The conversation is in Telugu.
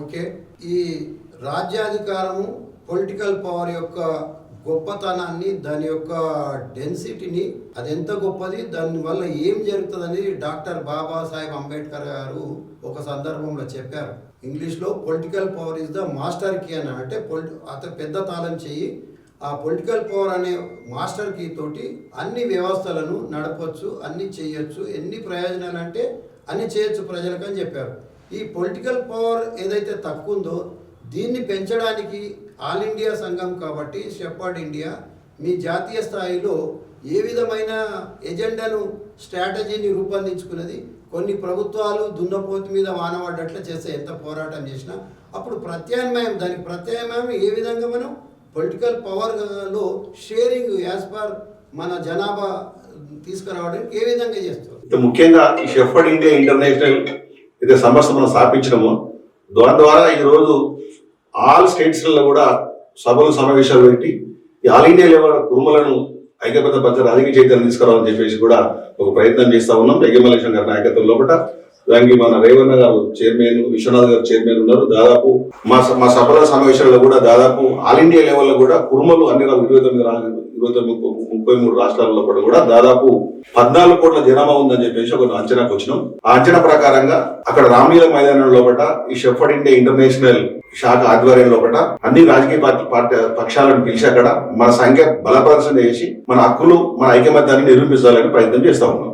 ఓకే? ఈ రాజ్యాధికారము పొలిటికల్ పవర్ యొక్క గొప్పతనాన్ని దాని యొక్క డెన్సిటీని అది ఎంత గొప్పది దాని వల్ల ఏం అనేది డాక్టర్ బాబాసాహెబ్ అంబేద్కర్ గారు ఒక సందర్భంలో చెప్పారు. ఇంగ్లీష్లో political power is the master key అని అంటే పొలి అత పెద్ద తాళం చెయ్యి ఆ పొలిటికల్ పవర్ అనే మాస్టర్ కీ తోటి అన్ని వ్యవస్థలను నడపచ్చు అన్ని చేయొచ్చు ఎన్ని ప్రయోజనాలు అంటే అన్ని చేయొచ్చు ప్రజలకు అని చెప్పారు. ఈ పొలిటికల్ పవర్ ఏదైతే తక్కువ ఉందో దీన్ని పెంచడానికి ఆల్ ఇండియా సంఘం కాబట్టి షెఫర్డ్ ఇండియా మీ జాతీయ స్థాయిలో ఏ విధమైన ఎజెండాను స్ట్రాటజీని రూపొందించుకున్నది? కొన్ని ప్రభుత్వాలు దున్నపోతు మీద వానబడ్డట్లు చేస్తే ఎంత పోరాటం చేసినా అప్పుడు ప్రత్యామ్నాయం దానికి ప్రత్యామ్నాయం ఏ విధంగా మనం పొలిటికల్ పవర్లో షేరింగ్ యాజ్ పర్ మన జనాభా తీసుకురావడానికి ఏ విధంగా చేస్తారు ముఖ్యంగా ఈ షెఫర్డ్ ఇండియా ఇంటర్నేషనల్ అయితే సంస్థ మనం స్థాపించడము దాని ద్వారా ఈరోజు ఆల్ స్టేట్స్లలో కూడా సభలు సమావేశాలు పెట్టి ఈ ఆల్ ఇండియా లెవెల్ కురుమలను ఐక్యబద్ధ పద్ధతి రాజకీయ చైతన్యం తీసుకురావాలని చెప్పేసి కూడా ఒక ప్రయత్నం చేస్తా ఉన్నాం. యజ్ఞమలక్ష్మణ్ గారి నాయకత్వం లోపల దానికి మన రేవణ గారు చైర్మన్ విశ్వనాథ్ గారు చైర్మన్ ఉన్నారు. దాదాపు మా స- మా సభల సమావేశాల్లో కూడా దాదాపు ఆల్ ఇండియా లెవెల్లో కూడా కురుమలు అన్ని ఇరవై తొమ్మిది ఇరవై తొమ్మిది ముప్పై- ముప్పై మూడు రాష్ట్రాల్లో కూడా కూడా దాదాపు పద్నాలుగు కోట్ల జనాభా ఉందని చెప్పేసి ఒక అంచనాకు వచ్చినాం. ఆ అంచనా ప్రకారంగా అక్కడ రామలీల మైదానం లోపల ఈ షెఫర్డ్ ఇండియా ఇంటర్నేషనల్ శాఖ ఆధ్వర్యం లోపల అన్ని రాజకీయ పార్టీ పార్టీ పక్షాలను పిలిచి అక్కడ మన సంఖ్య బలప్రదర్శన చేసి మన హక్కులు మన ఐకమత్యాన్ని నిరూపించాలని ప్రయత్నం చేస్తా ఉన్నాం.